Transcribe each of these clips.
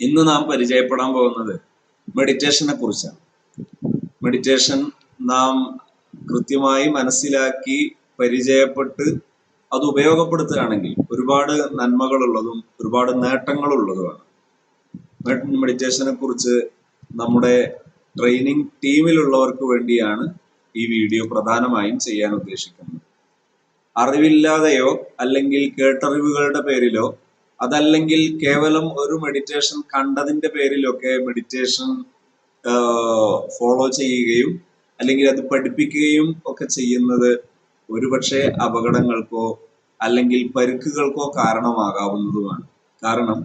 ഇന്ന് നാം പരിചയപ്പെടാൻ പോകുന്നത് മെഡിറ്റേഷനെ കുറിച്ചാണ്. മെഡിറ്റേഷൻ നാം കൃത്യമായി മനസ്സിലാക്കി പരിചയപ്പെട്ട് അത് ഉപയോഗപ്പെടുത്തുകയാണെങ്കിൽ ഒരുപാട് നന്മകളുള്ളതും ഒരുപാട് നേട്ടങ്ങളുള്ളതുമാണ്. മെഡിറ്റേഷനെ കുറിച്ച് നമ്മുടെ ട്രെയിനിങ് ടീമിലുള്ളവർക്ക് വേണ്ടിയാണ് ഈ വീഡിയോ പ്രധാനമായും ചെയ്യാൻ ഉദ്ദേശിക്കുന്നത്. അറിവില്ലാതെയോ അല്ലെങ്കിൽ കേട്ടറിവുകളുടെ പേരിലോ അതല്ലെങ്കിൽ കേവലം ഒരു മെഡിറ്റേഷൻ കണ്ടതിന്റെ പേരിലൊക്കെ മെഡിറ്റേഷൻ ഫോളോ ചെയ്യുകയും അല്ലെങ്കിൽ അത് പഠിപ്പിക്കുകയും ഒക്കെ ചെയ്യുന്നത് ഒരുപക്ഷെ അപകടങ്ങൾക്കോ അല്ലെങ്കിൽ പരുക്കുകൾക്കോ കാരണമാകാവുന്നതുമാണ്. കാരണം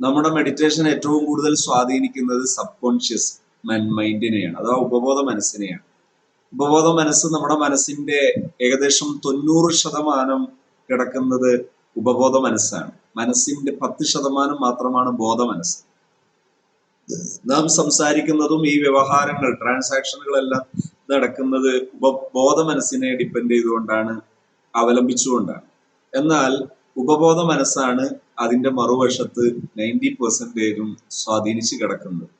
നമ്മുടെ മെഡിറ്റേഷൻ ഏറ്റവും കൂടുതൽ സ്വാധീനിക്കുന്നത് സബ് കോൺഷ്യസ് മൈൻഡിനെയാണ് അഥവാ ഉപബോധ മനസ്സിനെയാണ്. ഉപബോധ മനസ്സ് നമ്മുടെ മനസ്സിന്റെ ഏകദേശം തൊണ്ണൂറ് ശതമാനം കിടക്കുന്നത് ഉപബോധ മനസ്സാണ്. മനസ്സിന്റെ പത്ത് ശതമാനം മാത്രമാണ് ബോധ മനസ്സ്. നാം സംസാരിക്കുന്നതും ഈ വ്യവഹാരങ്ങൾ ട്രാൻസാക്ഷനുകളെല്ലാം നടക്കുന്നത് ഉപബോധ മനസ്സിനെ ഡിപ്പെൻഡ് ചെയ്തുകൊണ്ടാണ് അവലംബിച്ചുകൊണ്ടാണ്. എന്നാൽ ഉപബോധ മനസ്സാണ് അതിന്റെ മറുവശത്ത് നയന്റി പെർസെന്റേജും സ്വാധീനിച്ചു കിടക്കുന്നത്.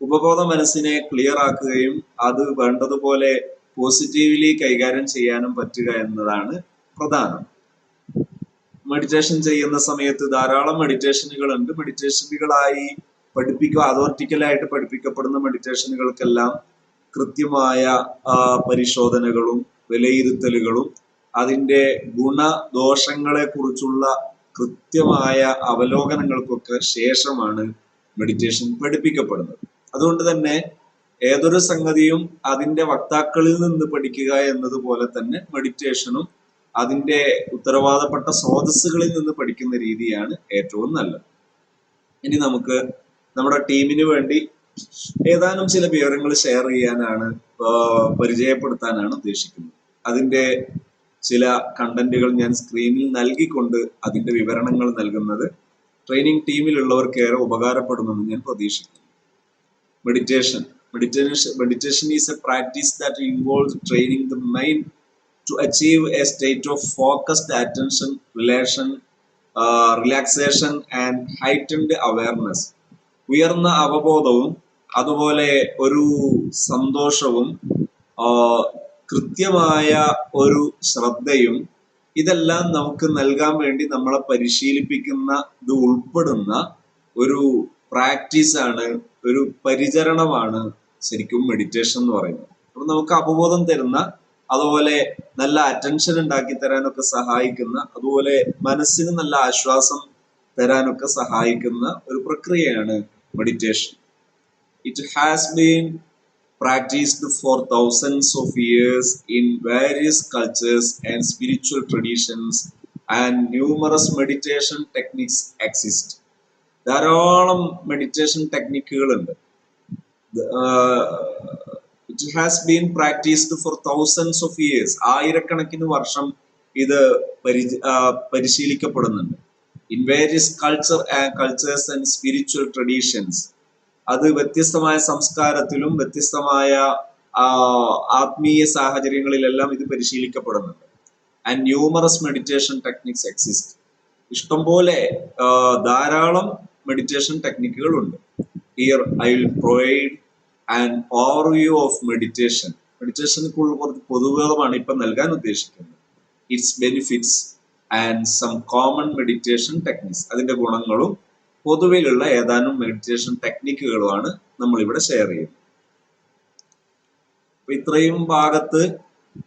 ഉപബോധ മനസ്സിനെ ക്ലിയർ ആക്കുകയും അത് വേണ്ടതുപോലെ പോസിറ്റീവ്ലി കൈകാര്യം ചെയ്യാനും പറ്റുക എന്നതാണ് പ്രധാനം. മെഡിറ്റേഷൻ ചെയ്യുന്ന സമയത്ത് ധാരാളം മെഡിറ്റേഷനുകൾ ഉണ്ട് മെഡിറ്റേഷനുകളായി പഠിപ്പിക്കുക അതോറിറ്റിക്കലായിട്ട് പഠിപ്പിക്കപ്പെടുന്ന മെഡിറ്റേഷനുകൾക്കെല്ലാം കൃത്യമായ പരിശോധനകളും വിലയിരുത്തലുകളും അതിന്റെ ഗുണദോഷങ്ങളെ കുറിച്ചുള്ള കൃത്യമായ അവലോകനങ്ങൾക്കൊക്കെ ശേഷമാണ് മെഡിറ്റേഷൻ പഠിപ്പിക്കപ്പെടുന്നത്. അതുകൊണ്ട് തന്നെ ഏതൊരു സംഗതിയും അതിന്റെ വക്താക്കളിൽ നിന്ന് പഠിക്കുക എന്നതുപോലെ തന്നെ മെഡിറ്റേഷനും അതിന്റെ ഉത്തരവാദപ്പെട്ട സ്രോതസ്സുകളിൽ നിന്ന് പഠിക്കുന്ന രീതിയാണ് ഏറ്റവും നല്ലത്. ഇനി നമുക്ക് നമ്മുടെ ടീമിന് വേണ്ടി ഏതാനും ചില വിവരങ്ങൾ ഷെയർ ചെയ്യാനാണ് പരിചയപ്പെടുത്താനാണ് ഉദ്ദേശിക്കുന്നത്. അതിന്റെ ചില കണ്ടന്റുകൾ ഞാൻ സ്ക്രീനിൽ നൽകിക്കൊണ്ട് അതിന്റെ വിവരണങ്ങൾ നൽകുന്നത് ട്രെയിനിങ് ടീമിലുള്ളവർക്ക് ഏറെ ഉപകാരപ്പെടുമെന്ന് ഞാൻ പ്രതീക്ഷിക്കുന്നു. Meditation meditation meditation is a practice that involve training the mind to achieve a state of focused attention, relation, uh, relaxation and heightened awareness. ഉയർന്ന അവബോധവും അതുപോലെ ഒരു സന്തോഷവും കൃത്യമായ ഒരു ശ്രദ്ധയും ഇതെല്ലാം നമുക്ക് നൽകാൻ വേണ്ടി നമ്മളെ പരിശീലിപ്പിക്കുന്ന ഇത് ഉൾപ്പെടുന്ന ഒരു പ്രാക്ടീസാണ് ഒരു പരിചരണമാണ് ശരിക്കും മെഡിറ്റേഷൻ എന്ന് പറയുന്നത് അപ്പം നമുക്ക് അവബോധം തരുന്ന അതുപോലെ നല്ല അറ്റൻഷൻ ഉണ്ടാക്കി തരാനൊക്കെ സഹായിക്കുന്ന അതുപോലെ മനസ്സിന് നല്ല ആശ്വാസം തരാനൊക്കെ സഹായിക്കുന്ന ഒരു പ്രക്രിയയാണ് meditation it has been practised for thousands of years in various cultures and spiritual traditions and numerous meditation techniques exist ധാരാളം meditation ടെക്നിക്കുകളുണ്ട് it has been practised for thousands of years ആയിരക്കണക്കിന് വർഷം ഇത് പരി പരിശീലിക്കപ്പെടുന്നുണ്ട്. In various culture cultures and spiritual traditions അത് വ്യത്യസ്തമായ സംസ്കാരത്തിലും വ്യത്യസ്തമായ ആത്മീയ സാഹചര്യങ്ങളിലെല്ലാം ഇത് പരിശീലിക്കപ്പെടുന്നുണ്ട്. And numerous meditation techniques exist ഇഷ്ടംപോലെ ധാരാളം മെഡിറ്റേഷൻ ടെക്നിക്കുകൾ ഉണ്ട് here I will provide and overview of meditation മെഡിറ്റേഷനെക്കുള്ള കുറച്ച് പൊതുവേളമാണ് ഇപ്പം നൽകാൻ ഉദ്ദേശിക്കുന്നത്. Its benefits and some common meditation techniques അതിന്റെ ഗുണങ്ങളും പൊതുവിലുള്ള ഏതാനും മെഡിറ്റേഷൻ ടെക്നിക്കുകളുമാണ് നമ്മൾ ഇവിടെ ഷെയർ ചെയ്യുന്നത് ഇത്രയും ഭാഗത്ത്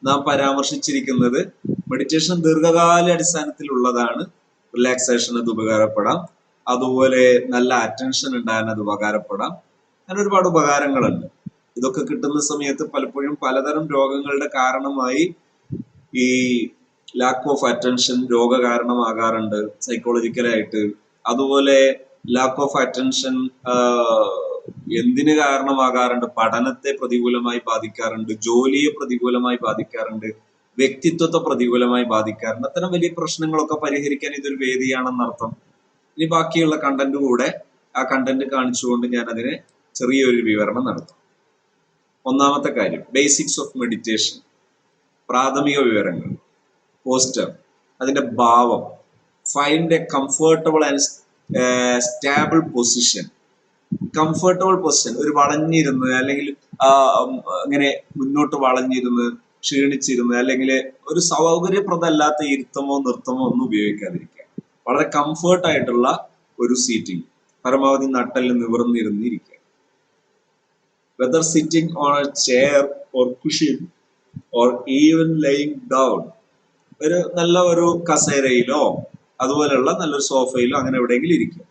നാം പരാമർശിച്ചിരിക്കുന്നത് മെഡിറ്റേഷൻ ദീർഘകാല അടിസ്ഥാനത്തിലുള്ളതാണ്. റിലാക്സേഷൻ അത് ഉപകാരപ്പെടാം. അതുപോലെ നല്ല അറ്റൻഷൻ ഉണ്ടാകാൻ അത് ഉപകാരപ്പെടാം. അങ്ങനെ ഒരുപാട് ഉപകാരങ്ങളുണ്ട്. ഇതൊക്കെ കിട്ടുന്ന സമയത്ത് പലപ്പോഴും പലതരം രോഗങ്ങളുടെ കാരണമായി ഈ ലാക്ക് ഓഫ് അറ്റൻഷൻ രോഗ കാരണമാകാറുണ്ട് സൈക്കോളജിക്കലായിട്ട് അതുപോലെ ലാക്ക് ഓഫ് അറ്റൻഷൻ എന്തിന് കാരണമാകാറുണ്ട്? പഠനത്തെ പ്രതികൂലമായി ബാധിക്കാറുണ്ട് ജോലിയെ പ്രതികൂലമായി ബാധിക്കാറുണ്ട് വ്യക്തിത്വത്തെ പ്രതികൂലമായി ബാധിക്കാറുണ്ട്. അത്തരം വലിയ പ്രശ്നങ്ങളൊക്കെ പരിഹരിക്കാൻ ഇതൊരു വേദിയാണെന്നർത്ഥം. ഇനി ബാക്കിയുള്ള കണ്ടന്റ് കൂടെ ആ കണ്ടന്റ് കാണിച്ചുകൊണ്ട് ഞാൻ അതിനെ ചെറിയൊരു വിവരണം നടത്തും. ഒന്നാമത്തെ കാര്യം ബേസിക്സ് ഓഫ് മെഡിറ്റേഷൻ പ്രാഥമിക വിവരങ്ങൾ പോസ്റ്റർ അതിന്റെ ഭാവം. Find a comfortable and stable position comfortable position ഒരു വളഞ്ഞിരുന്ന് അല്ലെങ്കിൽ ഇങ്ങനെ മുന്നോട്ട് വളഞ്ഞിരുന്ന് ക്ഷീണിച്ചിരുന്ന് അല്ലെങ്കിൽ ഒരു സൗകര്യപ്രദമല്ലാത്ത ഇരുത്തമോ നൃത്തമോ ഒന്നും ഉപയോഗിക്കാതിരിക്കുക. വളരെ കംഫർട്ട് ആയിട്ടുള്ള ഒരു സീറ്റിംഗ് പരമാവധി നട്ടൽ നിവർന്നിരുന്നിരിക്കുക. Whether sitting on a chair or cushion or even laying down. ഒരു നല്ല ഒരു കസേരയിലോ അതുപോലെയുള്ള നല്ലൊരു സോഫയിലോ അങ്ങനെ എവിടെയെങ്കിലും ഇരിക്കുക.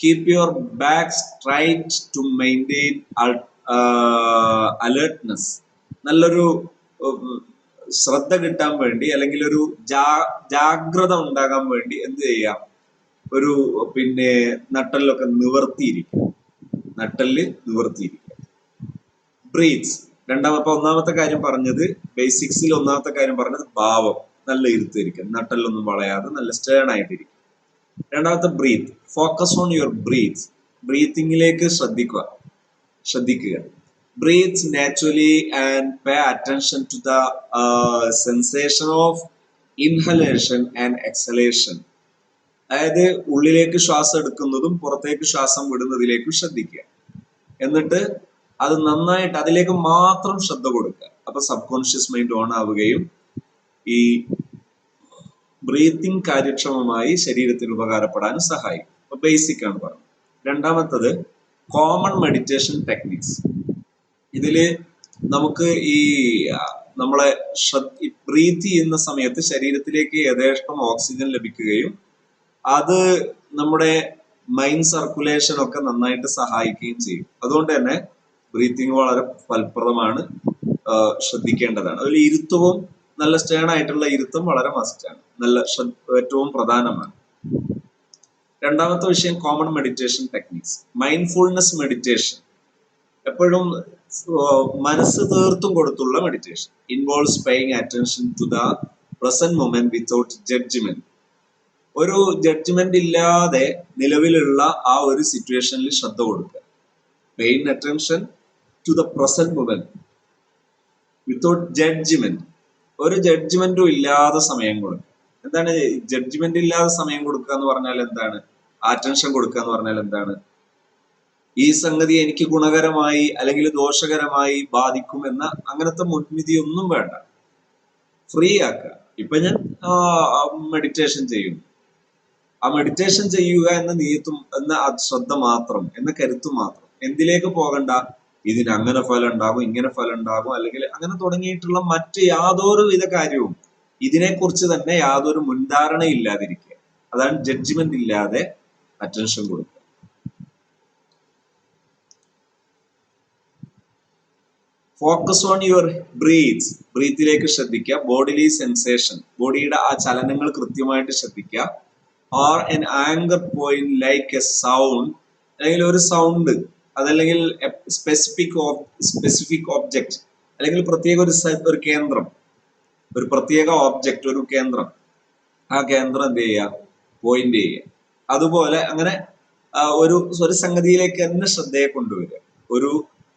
Keep your back straight to maintain alertness നല്ലൊരു ശ്രദ്ധ കിട്ടാൻ വേണ്ടി അല്ലെങ്കിൽ ഒരു ജാഗ്രത ഉണ്ടാകാൻ വേണ്ടി എന്ത് ചെയ്യാം ഒരു പിന്നെ നട്ടലിലൊക്കെ നിവർത്തിയിരിക്കും നട്ടലിൽ നിവർത്തിയിരിക്കുക. ബ്രീത്ത്സ് രണ്ടാമത്തെ ഒന്നാമത്തെ കാര്യം പറഞ്ഞത് ബേസിക്സിൽ ഒന്നാമത്തെ കാര്യം പറഞ്ഞത് ഭാവം. നല്ല ഇരുത്തിരിക്കും. നട്ടലൊന്നും വളയാതെ നല്ല സ്റ്റേൺ ആയിട്ടിരിക്കും. രണ്ടാമത്തെ breath focus on your breath ബ്രീത്തിങ്ങിലേക്ക് ശ്രദ്ധിക്കുക. ശ്രദ്ധിക്കുക. Breathe naturally and pay attention to the sensation of inhalation and exhalation അതായത് ഉള്ളിലേക്ക് ശ്വാസം എടുക്കുന്നതും പുറത്തേക്ക് ശ്വാസം വിടുന്നതിലേക്കും ശ്രദ്ധിക്കുക. എന്നിട്ട് അത് നന്നായിട്ട് അതിലേക്ക് മാത്രം ശ്രദ്ധ കൊടുക്കുക. അപ്പൊ സബ് കോൺഷ്യസ് മൈൻഡ് ഓൺ ആവുകയും ഈ ബ്രീത്തിങ് കാര്യക്ഷമമായി ശരീരത്തിന് ഉപകാരപ്പെടാൻ സഹായിക്കും. അപ്പൊ ബേസിക് ആണ് പറഞ്ഞത്. രണ്ടാമത്തത് കോമൺ മെഡിറ്റേഷൻ ടെക്നിക്സ് ഇതിൽ നമുക്ക് ഈ നമ്മളെ ബ്രീത്ത് ചെയ്യുന്ന സമയത്ത് ശരീരത്തിലേക്ക് യഥേഷ്ടം ഓക്സിജൻ ലഭിക്കുകയും അത് നമ്മുടെ മൈൻഡ് സർക്കുലേഷൻ ഒക്കെ നന്നായിട്ട് സഹായിക്കുകയും ചെയ്യും. അതുകൊണ്ട് തന്നെ ബ്രീത്തിങ് വളരെ ഫലപ്രദമാണ്. ശ്രദ്ധിക്കേണ്ടതാണ്. അതിൽ ഇരുത്തവും നല്ല സ്റ്റേൺ ആയിട്ടുള്ള ഇരുത്തം വളരെ മസ്റ്റാണ്. നല്ല ഏറ്റവും പ്രധാനമാണ്. രണ്ടാമത്തെ വിഷയം common meditation techniques mindfulness meditation എപ്പോഴും മനസ്സ് തീർത്തും കൊടുത്തുള്ള meditation involves paying attention to the present moment without judgment ഒരു ജഡ്ജ്മെന്റ് ഇല്ലാതെ നിലവിലുള്ള ആ ഒരു സിറ്റുവേഷനിൽ ശ്രദ്ധ കൊടുക്കുക. Paying attention to the present moment without judgment ഒരു ജഡ്ജ്മെന്റും ഇല്ലാതെ സമയം കൊടുക്കുക എന്താണ് ജഡ്ജ്മെന്റ് ഇല്ലാതെ സമയം കൊടുക്കുക എന്ന് പറഞ്ഞാൽ എന്താണ്? അറ്റൻഷൻ കൊടുക്കുക എന്ന് പറഞ്ഞാൽ എന്താണ്? ഈ സംഗതി എനിക്ക് ഗുണകരമായി അല്ലെങ്കിൽ ദോഷകരമായി ബാധിക്കും എന്ന അങ്ങനത്തെ മുൻവിധി ഒന്നും വേണ്ട. ഫ്രീ ആക്കുക. ഇപ്പൊ ഞാൻ മെഡിറ്റേഷൻ ചെയ്യുന്നു. ആ മെഡിറ്റേഷൻ ചെയ്യുക എന്ന നീയത്തും എന്ന ശ്രദ്ധ മാത്രം എന്ന കരുത്തു മാത്രം എന്തിലേക്ക് പോകണ്ട? ഇതിന് അങ്ങനെ ഫലം ഉണ്ടാകും ഇങ്ങനെ ഫലം ഉണ്ടാകും അല്ലെങ്കിൽ അങ്ങനെ തുടങ്ങിയിട്ടുള്ള മറ്റ് യാതൊരു വിധ കാര്യവും ഇതിനെക്കുറിച്ച് തന്നെ യാതൊരു മുൻധാരണ ഇല്ലാതിരിക്കുക അതാണ് ജഡ്ജ്മെന്റ് ഇല്ലാതെ അറ്റൻഷൻ കൊടുക്കുക. ഫോക്കസ് ഓൺ യുവർ ബ്രീത്ത് ബ്രീത്തിലേക്ക് ശ്രദ്ധിക്കുക. ബോഡിലി സെൻസേഷൻ ബോഡിയുടെ ആ ചലനങ്ങൾ കൃത്യമായിട്ട് ശ്രദ്ധിക്കുക. Or an anchor point like a sound അല്ലെങ്കിൽ ഒരു സൗണ്ട് അതല്ലെങ്കിൽ സ്പെസിഫിക് സ്പെസിഫിക് ഓബ്ജക്റ്റ് അല്ലെങ്കിൽ പ്രത്യേക ഒരു ഒരു കേന്ദ്രം ഒരു പ്രത്യേക ഓബ്ജക്റ്റ് ഒരു കേന്ദ്രം. ആ കേന്ദ്രം എന്ത് ചെയ്യുക? പോയിന്റ് ചെയ്യുക. അതുപോലെ അങ്ങനെ ഒരു ഒരു സംഗതിയിലേക്ക് തന്നെ ശ്രദ്ധയെ കൊണ്ടുവരിക. ഒരു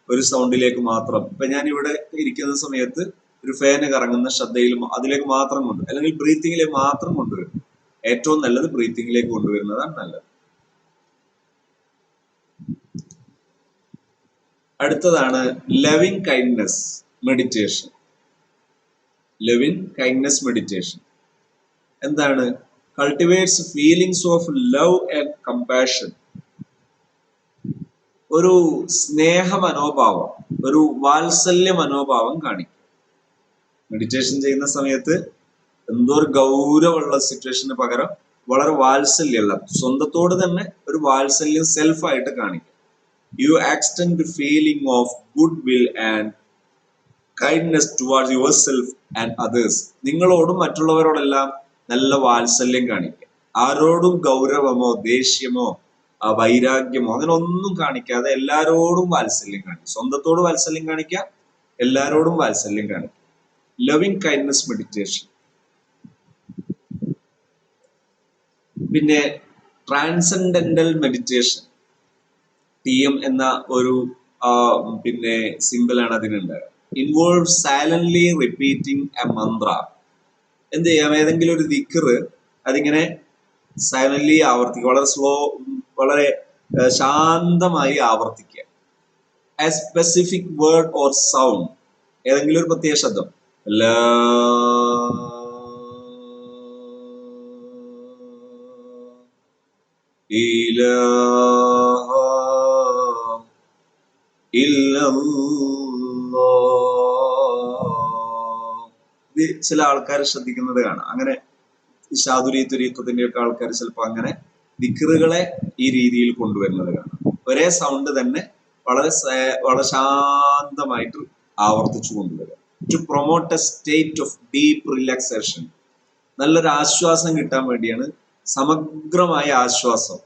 ഒരു സൗണ്ടിലേക്ക് മാത്രം. ഇപ്പൊ ഞാൻ ഇവിടെ ഇരിക്കുന്ന സമയത്ത് ഒരു ഫാന് കറങ്ങുന്ന ശ്രദ്ധയിൽ അതിലേക്ക് മാത്രം കൊണ്ടുവരും അല്ലെങ്കിൽ ബ്രീത്തിങ്ങിലേക്ക് മാത്രം കൊണ്ടുവരും ഏറ്റവും നല്ലത് ബ്രീത്തിങ്ങിലേക്ക് കൊണ്ടുവരുന്നതാണ് നല്ലത്. അടുത്തതാണ് loving kindness meditation loving kindness meditation എന്താണ്? Cultivates feelings of love and compassion ഒരു സ്നേഹ മനോഭാവം ഒരു വാത്സല്യ മനോഭാവം കാണിക്കും. മെഡിറ്റേഷൻ ചെയ്യുന്ന സമയത്ത് എന്തോ ഒരു ഗൗരവമുള്ള സിറ്റുവേഷന് പകരം വളരെ വാത്സല്യമുള്ള സ്വന്തത്തോട് തന്നെ ഒരു വാത്സല്യം സെൽഫായിട്ട് കാണിക്കും. You extend the feeling of goodwill and kindness towards yourself and others നിങ്ങളോടും മറ്റുള്ളവരോടെല്ലാം നല്ല വാത്സല്യം കാണിക്കുക. ആരോടും ഗൗരവമോ ദേഷ്യമോ വൈരാഗ്യമോ അങ്ങനെ ഒന്നും കാണിക്കാതെ എല്ലാരോടും വാത്സല്യം കാണിക്കുക. സ്വന്തത്തോട് വാത്സല്യം കാണിക്കുക എല്ലാരോടും വാത്സല്യം കാണിക്കുക. ലവിങ് കൈൻഡ്നെസ് മെഡിറ്റേഷൻ പിന്നെ ട്രാൻസെൻഡന്റൽ മെഡിറ്റേഷൻ ടി എം എന്ന ഒരു പിന്നെ സിമ്പിൾ ആണ് അതിനുണ്ടാകുക involve silently repeating a mantra എന്ത് ചെയ്യാം? ഏതെങ്കിലും ഒരു ദിക്കറ് അതിങ്ങനെ സൈലന്റ്ലി ആവർത്തിക്കുക വളരെ സ്ലോ വളരെ ശാന്തമായി ആവർത്തിക്കുക. A specific word or sound ഏതെങ്കിലും ഒരു പ്രത്യേക ശബ്ദം. ലാ ഇലാഹ ഇല്ലല്ലാഹ്. ഇത് ചില ആൾക്കാർ ശ്രദ്ധിക്കുന്നത് കാണാം. അങ്ങനെ ശാതുരി തുരീത്വത്തിന്റെ ഒക്കെ ആൾക്കാർ ചിലപ്പോൾ അങ്ങനെ ദിക്കറുകളെ ഈ രീതിയിൽ കൊണ്ടുവരുന്നത് കാണാം. ഒരേ സൗണ്ട് തന്നെ വളരെ വളരെ ശാന്തമായിട്ട് ആവർത്തിച്ചു കൊണ്ടുവരിക. To promote a state of deep relaxation നല്ലൊരു ആശ്വാസം കിട്ടാൻ വേണ്ടിയാണ് സമഗ്രമായ ആശ്വാസം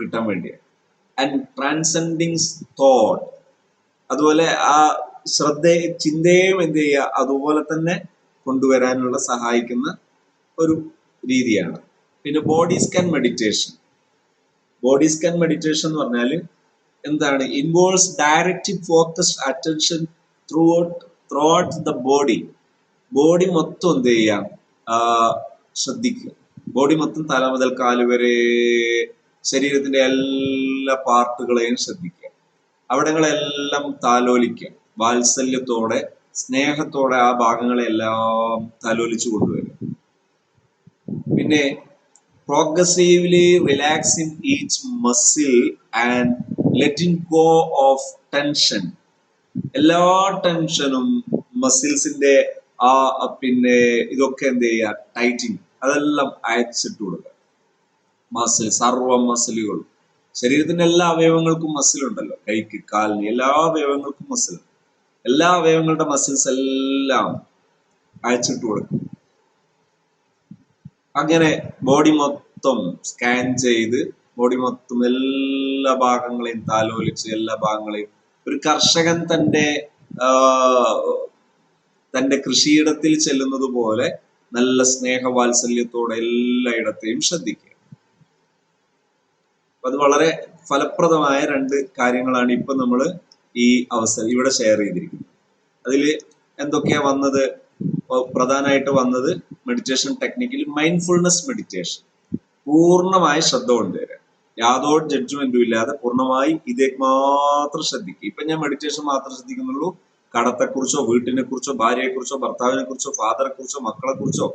കിട്ടാൻ വേണ്ടിയാണ്. ആൻഡ് ട്രാൻസെൻഡിങ് തോട്ട് അതുപോലെ ആ ശ്രദ്ധ ചിന്തയും എന്ത് ചെയ്യുക അതുപോലെ തന്നെ കൊണ്ടുവരാനുള്ള സഹായിക്കുന്ന ഒരു രീതിയാണ്. പിന്നെ body scan meditation body scan meditation എന്ന് പറഞ്ഞാൽ എന്താണ്? Involves direct focused attention through throughout the body body മൊത്തം എന്ത് ചെയ്യാം ശ്രദ്ധിക്കുക. ബോഡി മൊത്തം തല മുതൽ കാൽ വരെ ശരീരത്തിന്റെ എല്ലാ പാർട്ടുകളെയും ശ്രദ്ധിക്കുക. അവിടങ്ങളെല്ലാം താലോലിക്കുക. വാത്സല്യത്തോടെ സ്നേഹത്തോടെ ആ ഭാഗങ്ങളെല്ലാം താലോലിച്ചു കൊണ്ടുവരിക. പിന്നെ progressively relax in each muscle and letting go of tension എല്ലാ ടെൻഷനും മസിൽസിന്റെ ആ പിന്നെ ഇതൊക്കെ എന്ത് ചെയ്യുക? ടൈറ്റിങ് അതെല്ലാം അയച്ചിട്ട് കൊടുക്കുക. മസിൽ സർവ മസിലുകളും ശരീരത്തിന്റെ എല്ലാ അവയവങ്ങൾക്കും മസിൽ ഉണ്ടല്ലോ. കൈക്ക് കാലിന് എല്ലാ അവയവങ്ങൾക്കും മസിൽ എല്ലാ അവയവങ്ങളുടെ മസിൽസ് എല്ലാം അയച്ചിട്ട് കൊടുക്കും. അങ്ങനെ ബോഡി മൊത്തം സ്കാൻ ചെയ്ത് ബോഡി മൊത്തം എല്ലാ ഭാഗങ്ങളെയും താലോലിച്ച് എല്ലാ ഭാഗങ്ങളെയും ഒരു കർഷകൻ തന്റെ തന്റെ കൃഷിയിടത്തിൽ ചെല്ലുന്നത് പോലെ നല്ല സ്നേഹവാത്സല്യത്തോടെ എല്ലായിടത്തെയും ശ്രദ്ധിക്കുക. അത് വളരെ ഫലപ്രദമായ രണ്ട് കാര്യങ്ങളാണ് ഇപ്പൊ നമ്മൾ ഈ അവസരം ഇവിടെ ഷെയർ ചെയ്തിരിക്കുന്നത്. അതിൽ എന്തൊക്കെയാ വന്നത്? പ്രധാനമായിട്ട് വന്നത് മെഡിറ്റേഷൻ ടെക്നിക്കിൽ മൈൻഡ്ഫുൾനെസ് മെഡിറ്റേഷൻ പൂർണമായ ശ്രദ്ധ കൊണ്ടുവരിക. യാതൊരു ജഡ്ജ്മെന്റും ഇല്ലാതെ പൂർണമായി ഇതേ മാത്രം ശ്രദ്ധിക്കുക. ഇപ്പൊ ഞാൻ മെഡിറ്റേഷൻ മാത്രം ശ്രദ്ധിക്കുന്നുള്ളൂ. കടത്തെക്കുറിച്ചോ വീട്ടിനെ കുറിച്ചോ ഭാര്യയെ കുറിച്ചോ ഭർത്താവിനെ കുറിച്ചോ ഫാദറെ കുറിച്ചോ മക്കളെ കുറിച്ചോ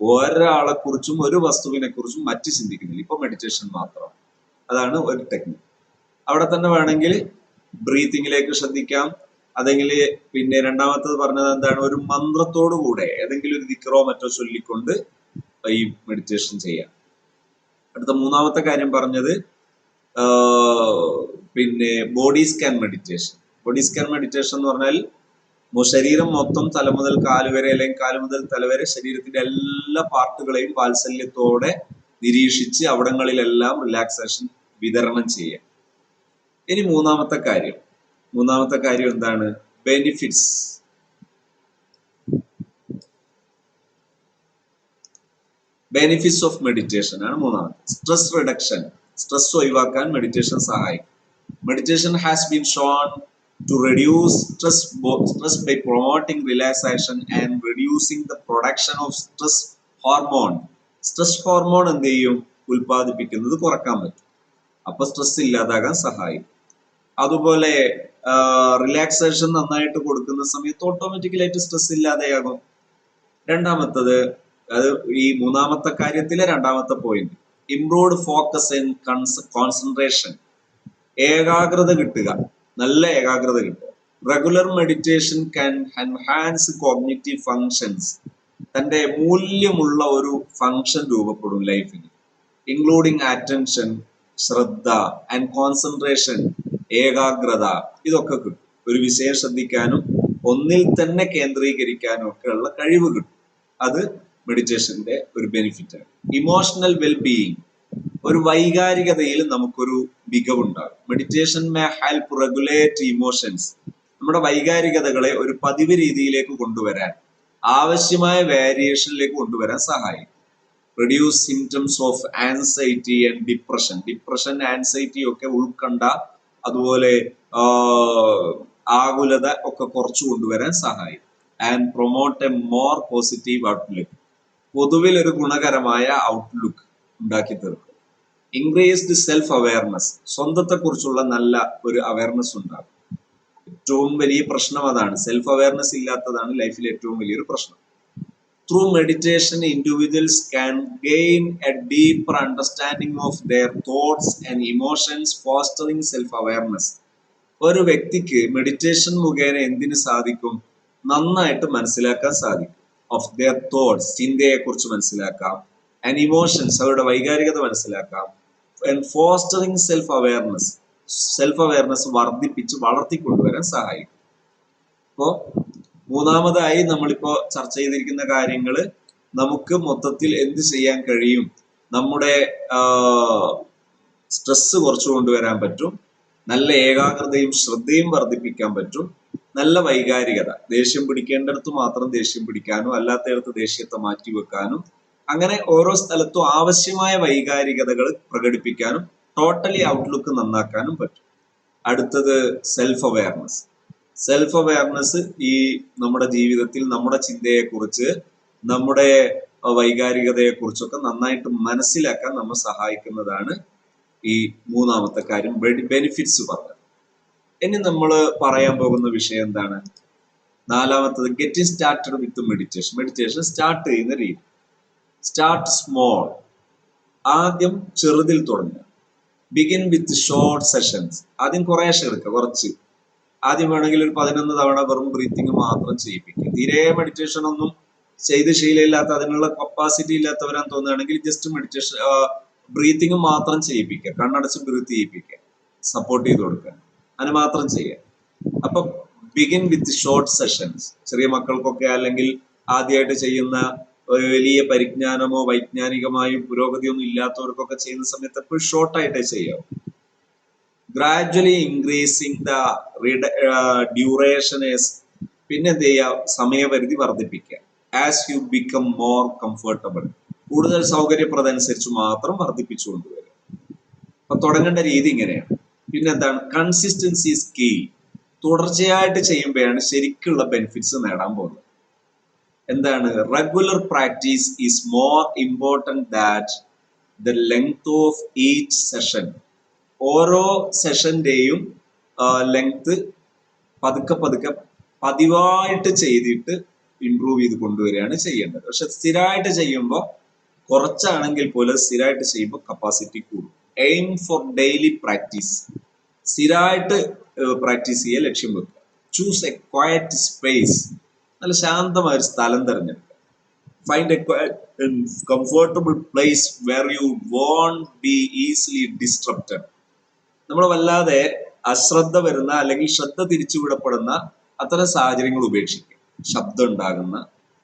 ഒരാളെ കുറിച്ചും ഒരു വസ്തുവിനെ കുറിച്ചും മറ്റ് ചിന്തിക്കുന്നില്ല. ഇപ്പൊ മെഡിറ്റേഷൻ മാത്രം. അതാണ് ഒരു ടെക്നിക് അവിടെ തന്നെ വേണമെങ്കിൽ ബ്രീത്തിങ്ങിലേക്ക് ശ്രദ്ധിക്കാം. അതെങ്കിൽ പിന്നെ രണ്ടാമത്തത് പറഞ്ഞത് എന്താണ്? ഒരു മന്ത്രത്തോടു കൂടെ ഏതെങ്കിലും ഒരു ദിക്കറോ മറ്റോ ചൊല്ലിക്കൊണ്ട് ഈ മെഡിറ്റേഷൻ ചെയ്യാം. അടുത്ത മൂന്നാമത്തെ കാര്യം പറഞ്ഞത് പിന്നെ body scan meditation body scan meditation എന്ന് പറഞ്ഞാൽ ശരീരം മൊത്തം തല മുതൽ കാൽ വരെ അല്ലെങ്കിൽ കാൽ മുതൽ തല വരെ ശരീരത്തിന്റെ എല്ലാ പാർട്ടുകളെയും വാത്സല്യത്തോടെ നിരീക്ഷിച്ച് അവിടങ്ങളിലെല്ലാം റിലാക്സേഷൻ വിതരണം ചെയ്യുക ഇനി മൂന്നാമത്തെ കാര്യം. മൂന്നാമത്തെ കാര്യം എന്താണ്? ബെനിഫിറ്റ്സ് ബെനിഫിറ്റ്സ് ഓഫ് മെഡിറ്റേഷൻ ആണ് മൂന്നാമത്തെ. സ്ട്രെസ് റിഡക്ഷൻ സ്ട്രെസ് ഒഴിവാക്കാൻ മെഡിറ്റേഷൻ സഹായിക്കും. Meditation has been shown to reduce stress stress by promoting relaxation and reducing the production of stress hormone stress hormone എന്ത് ചെയ്യും? ഉൽപ്പാദിപ്പിക്കുന്നത് കുറയ്ക്കാൻ പറ്റും. അപ്പൊ സ്ട്രെസ് ഇല്ലാതാകാൻ സഹായിക്കും. അതുപോലെ റിലാക്സേഷൻ നന്നായിട്ട് കൊടുക്കുന്ന സമയത്ത് ഓട്ടോമാറ്റിക്കലായിട്ട് സ്ട്രെസ് ഇല്ലാതെയാകും. രണ്ടാമത്തത് അത് ഈ മൂന്നാമത്തെ കാര്യത്തിലെ രണ്ടാമത്തെ point improved focus and concentration ഏകാഗ്രത കിട്ടുക. നല്ല ഏകാഗ്രത കിട്ടുക. Regular meditation can enhance cognitive functions തന്റെ മൂല്യമുള്ള ഒരു ഫങ്ഷൻ രൂപപ്പെടും ലൈഫിന് ഇൻക്ലൂഡിങ് അറ്റൻഷൻ ശ്രദ്ധ ആൻഡ് കോൺസെൻട്രേഷൻ ഏകാഗ്രത ഇതൊക്കെ കിട്ടും. ഒരു വിഷയം ശ്രദ്ധിക്കാനും ഒന്നിൽ തന്നെ കേന്ദ്രീകരിക്കാനും ഒക്കെ ഉള്ള കഴിവ് കിട്ടും. അത് മെഡിറ്റേഷന്റെ ഒരു ബെനിഫിറ്റ് ആണ്. ഇമോഷണൽ വെൽബീയിങ് ഒരു വൈകാരികതയിൽ നമുക്കൊരു മികവുണ്ടാകും. Meditation may help regulate emotions നമ്മുടെ വൈകാരികതകളെ ഒരു പതിവ് രീതിയിലേക്ക് കൊണ്ടുവരാൻ ആവശ്യമായ വേരിയേഷനിലേക്ക് കൊണ്ടുവരാൻ സഹായിക്കും. Reduce symptoms of anxiety and depression depression anxiety ഒക്കെ ഉൾക്കണ്ട അതുപോലെ ആകുലത ഒക്കെ കുറച്ചു കൊണ്ടുവരാൻ സഹായിക്കും. And promote a more positive outlook പൊതുവിൽ ഒരു ഗുണകരമായ ഔട്ട്ലുക്ക് ഉണ്ടാക്കി തീർക്കും. ഇൻക്രീസ്ഡ് സെൽഫ് അവയർനെസ് സ്വന്തത്തെ കുറിച്ചുള്ള നല്ല ഒരു അവയർനെസ് ഉണ്ടാകും ഏറ്റവും വലിയ പ്രശ്നം അതാണ്. സെൽഫ് അവയർനെസ് ഇല്ലാത്തതാണ് ലൈഫിൽ ഏറ്റവും വലിയൊരു പ്രശ്നം. Meditation individuals can gain a deeper understanding of their thoughts and emotions fostering self awareness ഒരു വ്യക്തിക്ക് മെഡിറ്റേഷൻ മുഖേന എന്തിനു സാധിക്കും? നന്നായിട്ട് മനസ്സിലാക്കാൻ സാധിക്കും. ഓഫ് ദർ തോട്ട്സ് ചിന്തയെ കുറിച്ച് മനസ്സിലാക്കാം. ആൻഡ് ഇമോഷൻസ് അവരുടെ വൈകാരികത മനസ്സിലാക്കാം. And fostering self awareness self awareness വർദ്ധിപ്പിച്ച് വളർത്തിക്കൊണ്ടുവരാൻ സഹായിക്കും. അപ്പോ മൂന്നാമതായി നമ്മളിപ്പോ ചർച്ച ചെയ്തിരിക്കുന്ന കാര്യങ്ങൾ നമുക്ക് മൊത്തത്തിൽ എന്ത് ചെയ്യാൻ കഴിയും? നമ്മുടെ സ്ട്രെസ് കുറച്ചു കൊണ്ടുവരാൻ പറ്റും. നല്ല ഏകാഗ്രതയും ശ്രദ്ധയും വർദ്ധിപ്പിക്കാൻ പറ്റും. നല്ല വൈകാരികത. ദേഷ്യം പിടിക്കേണ്ടടുത്ത് മാത്രം ദേഷ്യം പിടിക്കാനും അല്ലാത്തയിടത്ത് ദേഷ്യത്തെ മാറ്റി വെക്കാനും അങ്ങനെ ഓരോ സ്ഥലത്തും ആവശ്യമായ വൈകാരികതകൾ പ്രകടിപ്പിക്കാനും ടോട്ടലി ഔട്ട്ലുക്ക് നന്നാക്കാനും പറ്റും. അടുത്തത് സെൽഫ് അവയർനെസ് സെൽഫ് അവയർനെസ് ഈ നമ്മുടെ ജീവിതത്തിൽ നമ്മുടെ ചിന്തയെക്കുറിച്ച് നമ്മുടെ വൈകാരികതയെ കുറിച്ചൊക്കെ നന്നായിട്ട് മനസ്സിലാക്കാൻ നമ്മെ സഹായിക്കുന്നതാണ് ഈ മൂന്നാമത്തെ കാര്യം ബെനിഫിറ്റ്സ് പറഞ്ഞത്. ഇനി നമ്മൾ പറയാൻ പോകുന്ന വിഷയം എന്താണ്? നാലാമത്തത് getting started with meditation meditation start ചെയ്യുന്ന രീതി. സ്റ്റാർട്ട് സ്മോൾ ആദ്യം ചെറുതിൽ തുടങ്ങുക. ബിഗിൻ വിത്ത് ഷോർട്ട് സെഷൻസ് ആദ്യം കുറേശ്ശെ എടുക്കുക കുറച്ച്. ആദ്യം വേണമെങ്കിൽ ഒരു പതിനൊന്ന് തവണ വെറും ബ്രീത്തിങ് മാത്രം ചെയ്യിപ്പിക്കും. തീരെ മെഡിറ്റേഷൻ ഒന്നും ചെയ്ത് ശീലമില്ലാത്ത അതിനുള്ള കപ്പാസിറ്റി ഇല്ലാത്തവരാന്ന് തോന്നുകയാണെങ്കിൽ ജസ്റ്റ് മെഡിറ്റേഷൻ ബ്രീത്തിങ് മാത്രം ചെയ്യിപ്പിക്കുക. കണ്ണടച്ച് ബ്രീത്ത് ചെയ്യിപ്പിക്കുക. സപ്പോർട്ട് ചെയ്ത് കൊടുക്കുക. അതിന് മാത്രം ചെയ്യുക. അപ്പൊ ബിഗിൻ വിത്ത് ഷോർട്ട് സെഷൻസ് ചെറിയ മക്കൾക്കൊക്കെ അല്ലെങ്കിൽ ആദ്യമായിട്ട് ചെയ്യുന്ന വലിയ പരിജ്ഞാനമോ വൈജ്ഞാനികമായും പുരോഗതിയൊന്നും ഇല്ലാത്തവർക്കൊക്കെ ചെയ്യുന്ന സമയത്ത് എപ്പോഴും ഷോർട്ടായിട്ടേ ചെയ്യാവൂ. ഗ്രാജ്വലി ഇൻക്രീസിങ് ദ ഡ്യൂറേഷൻ പിന്നെ എന്ത് ചെയ്യുക സമയപരിധി വർദ്ധിപ്പിക്കുക. As you become more comfortable കൂടുതൽ സൗകര്യപ്രദനുസരിച്ച് മാത്രം വർദ്ധിപ്പിച്ചു കൊണ്ടുവരിക. അപ്പൊ തുടങ്ങേണ്ട രീതി ഇങ്ങനെയാണ്. പിന്നെ എന്താണ്? കൺസിസ്റ്റൻസി ഈസ് കീ തുടർച്ചയായിട്ട് ചെയ്യുമ്പോഴാണ് ശരിക്കുള്ള ബെനിഫിറ്റ്സ് നേടാൻ പോകുന്നത്. എന്താണ്? Regular practice is more important that the length of each session ഓരോ സെഷന്റെയും ലെങ്ത് പതുക്കെ പതുക്കെ പതിവായിട്ട് ചെയ്തിട്ട് ഇംപ്രൂവ് ചെയ്ത് കൊണ്ടുവരികയാണ് ചെയ്യേണ്ടത്. പക്ഷെ സ്ഥിരമായിട്ട് ചെയ്യുമ്പോൾ കുറച്ചാണെങ്കിൽ പോലും സ്ഥിരമായിട്ട് ചെയ്യുമ്പോൾ കപ്പാസിറ്റി കൂടും. എയിം ഫോർ ഡെയിലി പ്രാക്ടീസ് സ്ഥിരമായിട്ട് പ്രാക്ടീസ് ചെയ്യുക ലക്ഷ്യം വെക്കുക. ചൂസ് എ ക്വയറ്റ് സ്പേസ് നല്ല ശാന്തമായ ഒരു സ്ഥലം തിരഞ്ഞെടുക്കുക. Find a comfortable place where you won't be easily disrupted നമ്മൾ വല്ലാതെ അശ്രദ്ധ വരുന്ന അല്ലെങ്കിൽ ശ്രദ്ധ തിരിച്ചുവിടപ്പെടുന്ന അത്തരം സാഹചര്യങ്ങൾ ഉപേക്ഷിക്കുക. ശബ്ദം ഉണ്ടാകുന്ന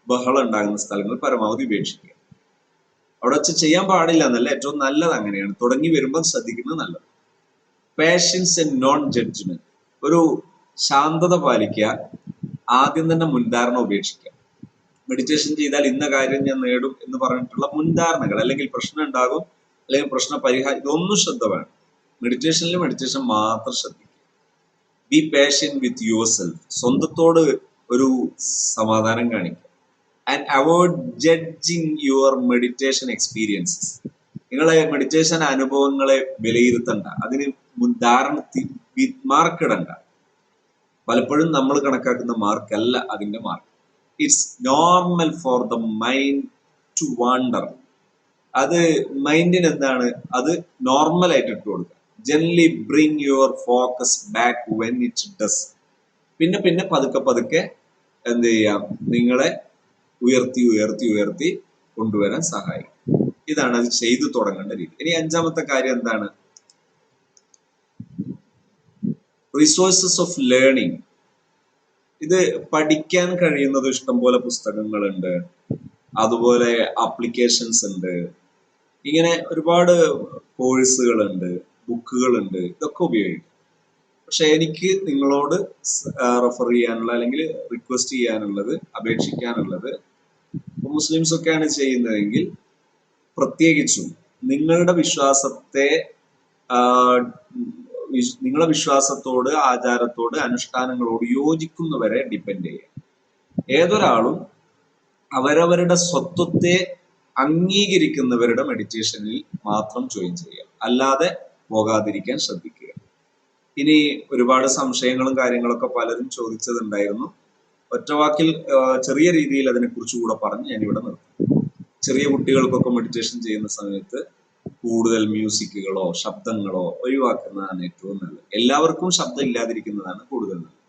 ബഹളം ഉണ്ടാകുന്ന സ്ഥലങ്ങൾ പരമാവധി ഉപേക്ഷിക്കുക. അവിടെ വെച്ച് ചെയ്യാൻ പാടില്ല എന്നല്ല ഏറ്റവും നല്ലത് അങ്ങനെയാണ്. തുടങ്ങി വരുമ്പോൾ ശ്രദ്ധിക്കുന്നത് നല്ലത്. പേഷ്യൻസ് ആൻഡ് നോൺ ജഡ്ജ്മെന്റ് ഒരു ശാന്തത പാലിക്കുക ആദ്യം തന്നെ മുൻധാരണ ഉപേക്ഷിക്കുക. മെഡിറ്റേഷൻ ചെയ്താൽ ഇന്ന കാര്യം ഞാൻ നേടും എന്ന് പറഞ്ഞിട്ടുള്ള മുൻധാരണകൾ അല്ലെങ്കിൽ പ്രശ്നം ഉണ്ടാകും അല്ലെങ്കിൽ പ്രശ്ന പരിഹാരം ഇതൊന്നും ശ്രദ്ധ വേണം മെഡിറ്റേഷനിൽ മെഡിറ്റേഷൻ മാത്രം ശ്രദ്ധിക്കുക. Be patient with yourself സ്വന്തത്തോട് ഒരു സമാധാനം കാണിക്കുക. And avoid judging your meditation experiences നിങ്ങളെ മെഡിറ്റേഷൻ അനുഭവങ്ങളെ വിലയിരുത്തണ്ട. അതിന് ധാരണ മാർക്കിടണ്ട പലപ്പോഴും നമ്മൾ കണക്കാക്കുന്ന മാർക്കല്ല അതിന്റെ mark it's normal for the mind to wander അത് മൈൻഡിന് എന്താണ്? അത് നോർമൽ ആയിട്ട് ഇട്ട് കൊടുക്കുക. Generally bring your focus back when it does പിന്നെ പിന്നെ പതുക്കെ പതുക്കെ എന്ത് ചെയ്യാം? നിങ്ങളെ ഉയർത്തി ഉയർത്തി ഉയർത്തി കൊണ്ടുവരാൻ സഹായിക്കും. ഇതാണ് അത് ചെയ്തു തുടങ്ങേണ്ട രീതി. ഇനി അഞ്ചാമത്തെ കാര്യം എന്താണ്? റിസോഴ്സസ് ഓഫ് ലേണിംഗ് ഇത് പഠിക്കാൻ കഴിയുന്നത് ഇഷ്ടംപോലെ പുസ്തകങ്ങളുണ്ട്. അതുപോലെ ആപ്ലിക്കേഷൻസ് ഉണ്ട്. ഇങ്ങനെ ഒരുപാട് കോഴ്സുകളുണ്ട് ബുക്കുകളുണ്ട്. ഇതൊക്കെ ഉപയോഗിക്കും. പക്ഷെ എനിക്ക് നിങ്ങളോട് റെഫർ ചെയ്യാനുള്ള അല്ലെങ്കിൽ റിക്വസ്റ്റ് ചെയ്യാനുള്ളത് അപേക്ഷിക്കാനുള്ളത് മുസ്ലിംസ് ഒക്കെയാണ് ചെയ്യുന്നതെങ്കിൽ പ്രത്യേകിച്ചും നിങ്ങളുടെ വിശ്വാസത്തെ നിങ്ങളുടെ വിശ്വാസത്തോട് ആചാരത്തോട് അനുഷ്ഠാനങ്ങളോട് യോജിക്കുന്നവരെ ഡിപ്പെൻഡ് ചെയ്യാം ഏതൊരാളും അവരവരുടെ സ്വത്വത്തെ അംഗീകരിക്കുന്നവരുടെ മെഡിറ്റേഷനിൽ മാത്രം ജോയിൻ ചെയ്യാം അല്ലാതെ പോകാതിരിക്കാൻ ശ്രദ്ധിക്കുക. ഇനി ഒരുപാട് സംശയങ്ങളും കാര്യങ്ങളൊക്കെ പലരും ചോദിച്ചതുണ്ടായിരുന്നു. ഒറ്റവാക്കിൽ ചെറിയ രീതിയിൽ അതിനെക്കുറിച്ച് കൂടെ പറഞ്ഞ് ഇവിടെ നിർത്തും. ചെറിയ കുട്ടികൾക്കൊക്കെ മെഡിറ്റേഷൻ ചെയ്യുന്ന സമയത്ത് കൂടുതൽ മ്യൂസിക്കുകളോ ശബ്ദങ്ങളോ ഒഴിവാക്കുന്നതാണ് ഏറ്റവും നല്ലത്. എല്ലാവർക്കും ശബ്ദം ഇല്ലാതിരിക്കുന്നതാണ് കൂടുതൽ നല്ലത്.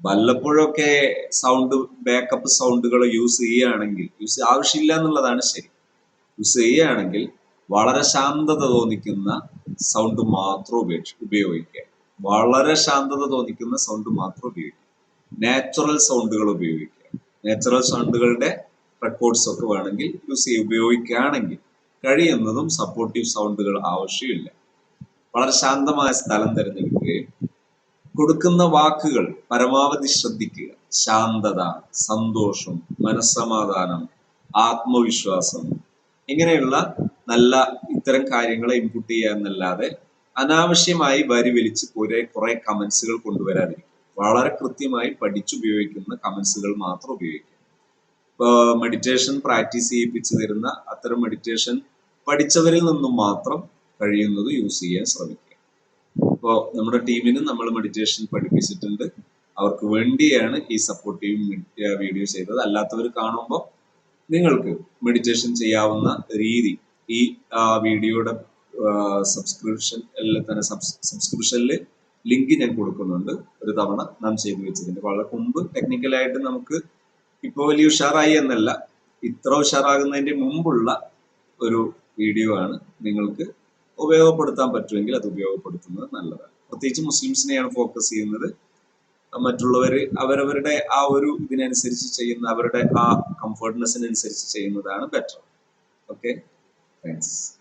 വല്ലപ്പോഴൊക്കെ സൗണ്ട് ബാക്കപ്പ് സൗണ്ടുകൾ യൂസ് ചെയ്യുകയാണെങ്കിൽ യൂസ് ആവശ്യമില്ല എന്നുള്ളതാണ് ശരി. യൂസ് ചെയ്യുകയാണെങ്കിൽ വളരെ ശാന്തത തോന്നിക്കുന്ന സൗണ്ട് മാത്രം ഉപേക്ഷ ഉപയോഗിക്കുക. വളരെ ശാന്തത തോന്നിക്കുന്ന സൗണ്ട് മാത്രം ഉപയോഗിക്കുക. നാച്ചുറൽ സൗണ്ടുകൾ ഉപയോഗിക്കുക. നാച്ചുറൽ സൗണ്ടുകളുടെ റെക്കോർഡ്സ് ഒക്കെ വേണമെങ്കിൽ യൂസ് ചെയ്ത് ഉപയോഗിക്കുകയാണെങ്കിൽ കഴിയുന്നതും സപ്പോർട്ടീവ് സൗണ്ടുകൾ ആവശ്യമില്ല. വളരെ ശാന്തമായ സ്ഥലം തിരഞ്ഞെടുക്കുകയും കൊടുക്കുന്ന വാക്കുകൾ പരമാവധി ശ്രദ്ധിക്കുക. ശാന്തത സന്തോഷം മനസ്സമാധാനം ആത്മവിശ്വാസം ഇങ്ങനെയുള്ള നല്ല ഇത്തരം കാര്യങ്ങളെ ഇൻപുട്ട് ചെയ്യുക എന്നല്ലാതെ അനാവശ്യമായി വരി വലിച്ച് കുറെ കുറെ കമന്റ്സുകൾ കൊണ്ടുവരാതിരിക്കും വളരെ കൃത്യമായി പഠിച്ചുപയോഗിക്കുന്ന കമന്റ്സുകൾ മാത്രം ഉപയോഗിക്കും ഇപ്പോൾ മെഡിറ്റേഷൻ പ്രാക്ടീസ് ചെയ്യിപ്പിച്ചു തരുന്ന അത്തരം മെഡിറ്റേഷൻ പഠിച്ചവരിൽ നിന്നും മാത്രം കഴിയുന്നത് യൂസ് ചെയ്യാൻ ശ്രമിക്കുക. ഇപ്പോൾ നമ്മുടെ ടീമിന് നമ്മൾ മെഡിറ്റേഷൻ പഠിപ്പിച്ചിട്ടുണ്ട്. അവർക്ക് വേണ്ടിയാണ് ഈ സപ്പോർട്ടീവ് വീഡിയോ ചെയ്തത്. അല്ലാത്തവർ കാണുമ്പോൾ നിങ്ങൾക്ക് മെഡിറ്റേഷൻ ചെയ്യാവുന്ന രീതി ഈ വീഡിയോയുടെ സബ്സ്ക്രിപ്ഷൻ തന്നെ സബ്സ്ക്രിപ്ഷനിൽ ലിങ്ക് ഞാൻ കൊടുക്കുന്നുണ്ട്. ഒരു തവണ നാം ചെയ്തു വെച്ചതിന്റെ വളരെ മുമ്പ് ടെക്നിക്കലായിട്ട് നമുക്ക് ഇപ്പൊ വലിയ ഉഷാറായി എന്നല്ല ഇത്ര ഉഷാറാകുന്നതിന്റെ മുമ്പുള്ള ഒരു വീഡിയോ ആണ് നിങ്ങൾക്ക് ഉപയോഗപ്പെടുത്താൻ പറ്റുമെങ്കിൽ അത് ഉപയോഗപ്പെടുത്തുന്നത് നല്ലതാണ്. പ്രത്യേകിച്ച് മുസ്ലിംസിനെയാണ് ഫോക്കസ് ചെയ്യുന്നത്. മറ്റുള്ളവർ അവരവരുടെ ആ ഒരു ഇതിനനുസരിച്ച് ചെയ്യുന്ന അവരുടെ ആ കംഫർട്ട്നെസ്സിനനുസരിച്ച് ചെയ്യുന്നതാണ് ബെറ്റർ ഓക്കെ Thanks.